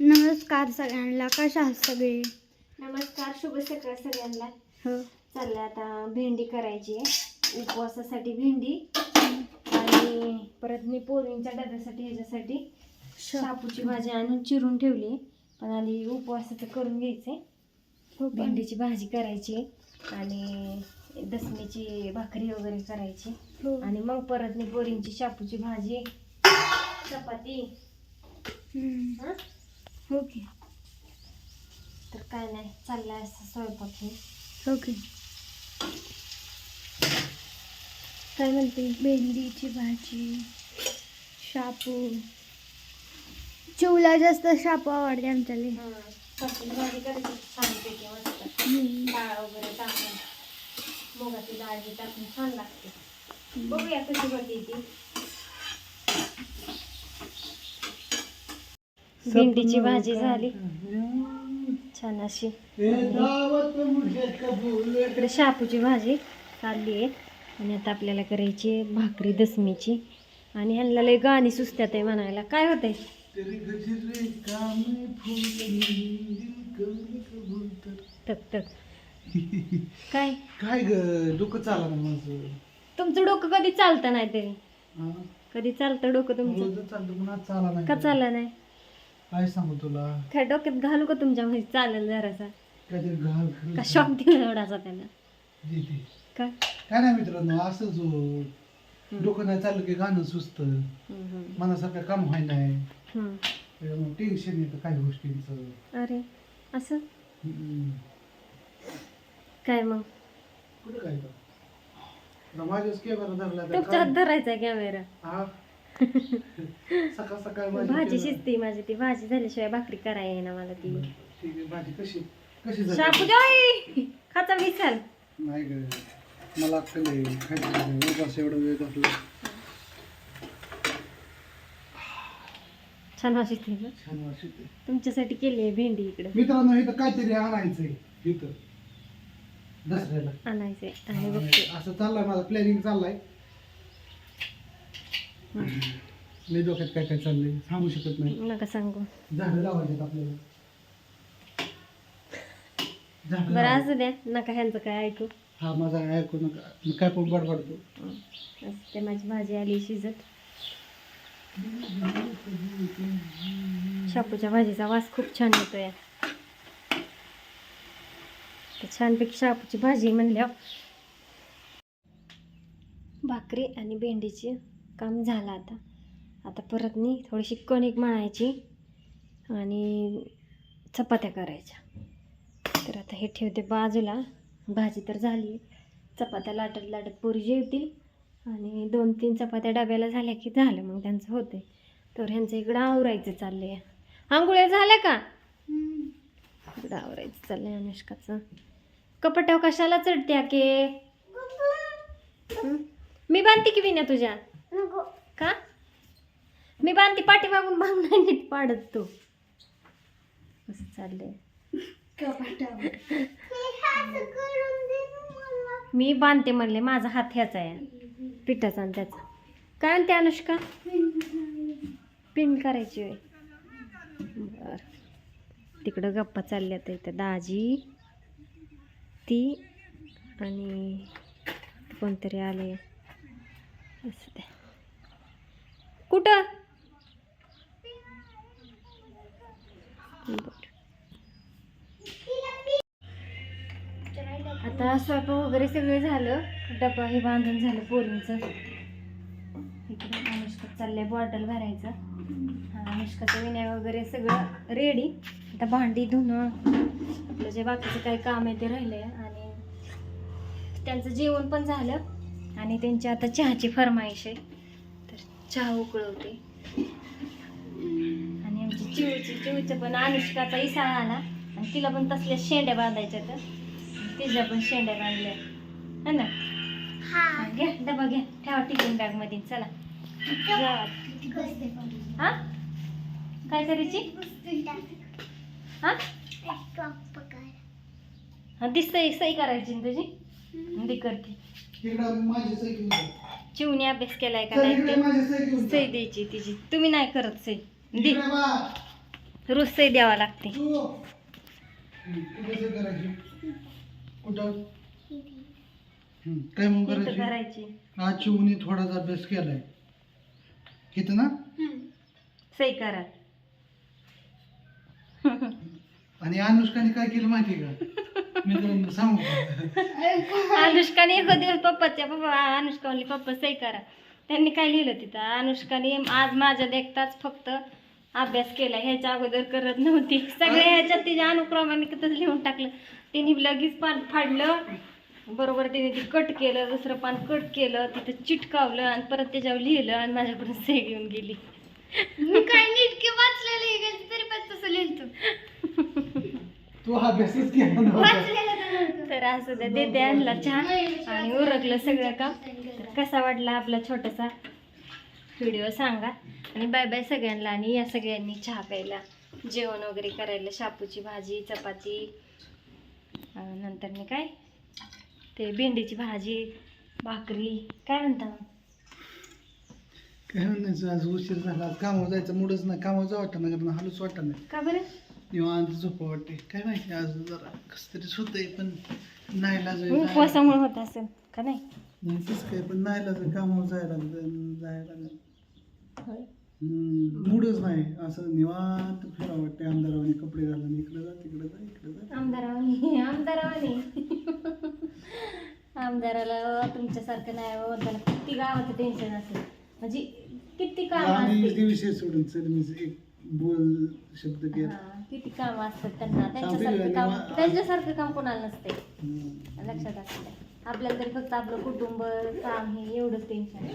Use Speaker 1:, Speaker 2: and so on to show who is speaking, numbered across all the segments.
Speaker 1: नमस्कार सगळ्यांना कशा आहात सगळे?
Speaker 2: नमस्कार शुभ सकाळ सगळ्यांना.
Speaker 1: हो.
Speaker 2: चाललं आता भेंडी करायची आहे. उपवासासाठी भेंडी आणि परत मी पोरींच्या डब्यासाठी ह्याच्यासाठी शापूची भाजी आणून चिरून ठेवली. पण आधी उपवासाचं करून घ्यायचंय.
Speaker 1: हो
Speaker 2: भेंडीची भाजी करायची आणि दसमीची भाकरी वगैरे करायची
Speaker 1: हो.
Speaker 2: आणि मग परत मी पोरींची शापूची भाजी चपाती.
Speaker 1: हम्म.
Speaker 2: हं?
Speaker 1: ओके
Speaker 2: तर काय नाही चाललाय असं स्वयंपाक हे.
Speaker 1: ओके काय म्हणते भेंडीची भाजी शापू चिवला जास्त शापू आवडते आमच्याले
Speaker 2: हं. शापूची भाजी करायची छानपैकी मस्त
Speaker 1: हम्म.
Speaker 2: डाळ वगैरे टाकून मुगाची डाळ हे टाकून छान लागते बघूया कशी होती ती भेंडीची भाजी झाली. छान अशी. इकडे शापूची भाजी चालली आहे. आणि आता आपल्याला करायची भाकरी दसमीची. आणि ह्यांना लय गाणी सुचत्यात आहे म्हणायला. काय होतंय? तक तक. काय?
Speaker 3: काय ग? डोकं चाला ना माझं.
Speaker 2: तुमचं डोकं कधी चालतं नाही तरी? कधी चालतं डोकं तुमचं?
Speaker 3: चालतं चाला नाही
Speaker 2: का चाललं नाही?
Speaker 3: काय सांगू तुला?
Speaker 2: काय डोक्यात घालू का तुमच्या म्हणजे चालेल जरासा?
Speaker 3: काहीतरी घाल खरं
Speaker 2: का शॉक दिला एवढाचा त्याला
Speaker 3: देते
Speaker 2: का
Speaker 3: काय? नाही मित्रांनो असंच हो. डोकं नाही चाललं की गाणं
Speaker 2: हम्म, हम्म,
Speaker 3: मनासारखं काम व्हाय नाही.
Speaker 2: हम्म.
Speaker 3: त्याच्यामुळे टेन्शन येतं काही गोष्टींचं.
Speaker 2: अरे असं?
Speaker 3: हम्म.
Speaker 2: काय मग?
Speaker 3: कुठं काय माझ्याच कॅमेरा धरला तर
Speaker 2: तुमच्या हात
Speaker 3: काय?
Speaker 2: धरायचा कॅमेरा
Speaker 3: हा? सकाळ सकाळ
Speaker 2: भाजी शिजते माझी ती भाजी झाल्याशिवाय भाकरी करायला ना मला ती.
Speaker 3: ठीक आहे भाजी कशी कशी झाली?
Speaker 2: शापू विचार
Speaker 3: नाही ग मला अक्कल आहे खायचं उपास एवढा वेळ बसला.
Speaker 2: छान भाजी ती ना?
Speaker 3: छान वाटते
Speaker 2: तुमच्यासाठी केली आहे भेंडी इकडं.
Speaker 3: मित्रांनो इथं काहीतरी आणायचंय इथं. दसऱ्याला.
Speaker 2: बघते
Speaker 3: असं चाललंय माझा प्लॅनिंग चाललाय. लय डोक्यात काय काय चाललंय सांगू शकत नाही.
Speaker 2: नका सांगू.
Speaker 3: झाडं लावायचे आपल्याला. झाडं
Speaker 2: बरं. असू द्या. नका ह्यांचं काय ऐकू.
Speaker 3: हा माझा ऐकू नका. मी काय पण बडबडतो.
Speaker 2: असं ते माझी भाजी आली शिजत. शापूच्या भाजीचा वास खूप छान येतो या तर छानपैकी शापूची भाजी म्हणल्या भाकरी आणि भेंडीचे काम झालं आता. आता परत नाही थोडीशी कणिक मळायची आणि चपात्या करायच्या. तर आता हे ठेवते बाजूला. भाजी तर झाली. चपात्या लाटत लाटत पोरी जेवतील. आणि दोन तीन चपात्या डब्याला झाल्या की झालं मग त्यांचं होते तर ह्यांचं इकडं आवरायचं चाललं आहे आंघोळ्या झाल्या का? इकडं आवरायचं चाललं आहे अनुष्काचं. कपट्याव कशाला चढत्या के? मी बांधते की विना तुझ्या? का? मी बांधते पाठीमागून नाही नीट पाडत तू. असं चाललंय. मी बांधते म्हणले माझा हात ह्याचा आहे. पिठाचा आणि त्याचा. काय म्हणते अनुष्का? पिन करायची होय. बर. तिकडं गप्पा चालल्या तर इथं. दाजी ती आणि कोणतरी आले. असं ते कुठं? आता स्वयंपाक वगैरे सगळं झालं. डबा हे बांधून झालं पोरींचं. इकडे अनुष्का चाललंय बॉटल भरायचं. हा, अनुष्काचं विनय वगैरे सगळं रेडी आता भांडी धुणं आपलं जे बाकीचं काही काम आहे ते राहिलंय. आणि त्यांचं जेवण पण झालं. आणि त्यांची आता चहाची फरमाईश आहे. चहा उकळवते. आणि आमची चिवची चिवचं पण अनुष्काचा इसाळा आला. आणि तिला पण तसल्या शेंड्या बांधायच्या तर तिच्या पण शेंड्या बांधल्या. है ना? हा, घ्या डबा घ्या. ठेवा टिफिन बॅगमध्ये चला. जा. हा? काय करायची? हा? हा दिसतंय सही करायची तुझी? दे करते. चिवणी अभ्यास केलाय का नाही
Speaker 3: सही
Speaker 2: द्यायची तिची. तुम्ही नाही करत सही. दे. रोज सही द्यावा लागते.
Speaker 3: काय मग करायची? आज चिवणी थोडासा अभ्यास केलाय. किती ना?
Speaker 2: सही करा.
Speaker 3: आणि अनुष्काने काय केलं माहिती का? मित्रांनो सांगू का?
Speaker 2: अनुष्काने एक दिवस पप्पाच्या पप्पा अनुष्का म्हणली पप्पा सही करा. त्यांनी काय लिहिलं तिथं? अनुष्काने आज माझ्या देखताच फक्त अभ्यास केला. ह्याच्या अगोदर करत नव्हती. सगळ्या ह्याच्यात तिच्या अनुक्रमाने कसं लिहून टाकलं. तिने लगेच पान फाडलं. बरोबर तिने ती कट केलं दुसरं पान कट केलं तिथं चिटकावलं आणि परत त्याच्यावर लिहिलं आणि माझ्याकडून सही घेऊन गेली.
Speaker 1: मी काय नीटके वाचलेलं आहे तरी पण तसं लिहितो.
Speaker 3: तू अभ्यासच केला नव्हता.
Speaker 1: तर
Speaker 2: असं द्या देते आणला चहा. आणि उरकलं सगळं काम. तर कसा वाटला आपला छोटासा व्हिडिओ सांगा. आणि बाय बाय सगळ्यांना आणि या सगळ्यांनी चहा प्यायला. जेवण वगैरे करायला शापूची भाजी चपाती. अं, नंतर मी काय? ते भेंडीची भाजी भाकरी. काय म्हणता मग?
Speaker 3: काय म्हणायचं? आज उशीर झाला. आज कामावर जायचं. मूडच नाही. कामावर जाऊ वाटतं ना कारण हालूच वाटत नाही.
Speaker 2: का बरं?
Speaker 3: निवांत झोपा वाटते काय माहिती आज जरा कस तरी होतंय पण नाही लाज
Speaker 2: उपवासामुळे होत असेल का नाही?
Speaker 3: नाही तसं काय पण नाही लाज कामावर जायला लागलं जायला लागलं. हम्म, मूडच नाही. असं निवांत फिरा वाटते अंधारावाने कपडे घालून इकडे जा तिकडे जा इकडे जा.
Speaker 2: आमदारावानी आमदारावानी आमदाराला तुमच्यासारखं नाही हो त्याला किती गावाचं टेन्शन असेल. म्हणजे किती काम
Speaker 3: आणि विषय सोडून सर मी एक बोल शब्द केला
Speaker 2: हा, किती काम असतात त्यांना. त्यांच्यासारखं काम? त्यांच्यासारखं काम कोणाला नसते. लक्षात असते. आपल्याला तरी फक्त आपलं कुटुंब काम हे एवढंच टेन्शन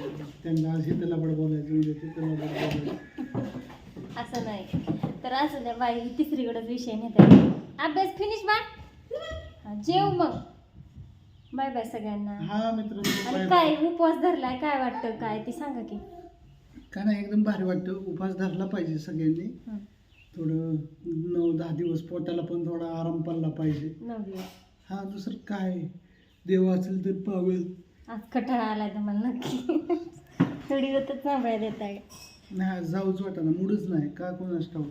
Speaker 3: त्यांना बोलायचं
Speaker 2: असं नाही. तर असं द्या बाई तिसरीकडेच विषय नेतात. अभ्यास फिनिश बा हा, जेव मग. बाय बाय सगळ्यांना.
Speaker 3: हा बाय
Speaker 2: काय उपवास धरलाय काय वाटतं? काय ते सांगा की.
Speaker 3: काय नाही एकदम भारी वाटतं. उपास धरला पाहिजे सगळ्यांनी. थोडं नऊ दहा दिवस पोटाला पण थोडा आराम पडला पाहिजे. हा दुसरं काय? देव असेल तर पावेल.
Speaker 2: आज कठाळा आलाय तर मला नक्की. थोडी होतच सांभाळ देत आहे.
Speaker 3: नाही जाऊच वाटाना मूडच नाही. का कोणाच ठाऊ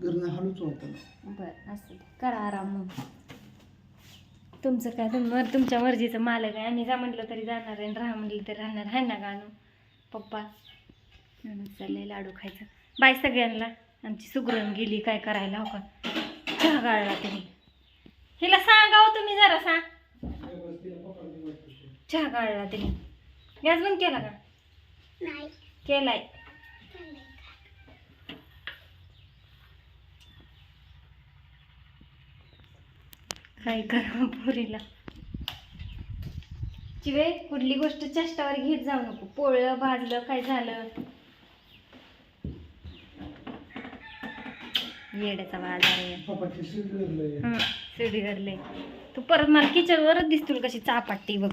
Speaker 3: घरनं हालूच वाटाना
Speaker 2: बरं असं. करा आराम मग. तुमचं काय? तुम्ही तुमच्या मर्जीचं मालक आहे. आणि जा म्हटलं तरी जाणार आहे. आणि राहा म्हटलं तरी राहणार. आहे ना गाणं? पप्पा. म्हणून चाललंय लाडू खायचं. बाय सगळ्यांना. आमची सुगरण गेली काय करायला हो का? चहा गाळला तुम्ही हिला सांगा हो तुम्ही जरा सांग. चहा गाळला तिने. गॅस बंद केला का?
Speaker 1: नाही.
Speaker 2: केलाय. काय करा पोरीला? चिवे कुठली गोष्ट चेष्टावर घेत जाऊ नको. पोळलं भाजलं काय झालं? येड्याचा बाजार. हं, शिडी घडले तू परत मला किचन वरच दिसतील कशी चापाटी बघ.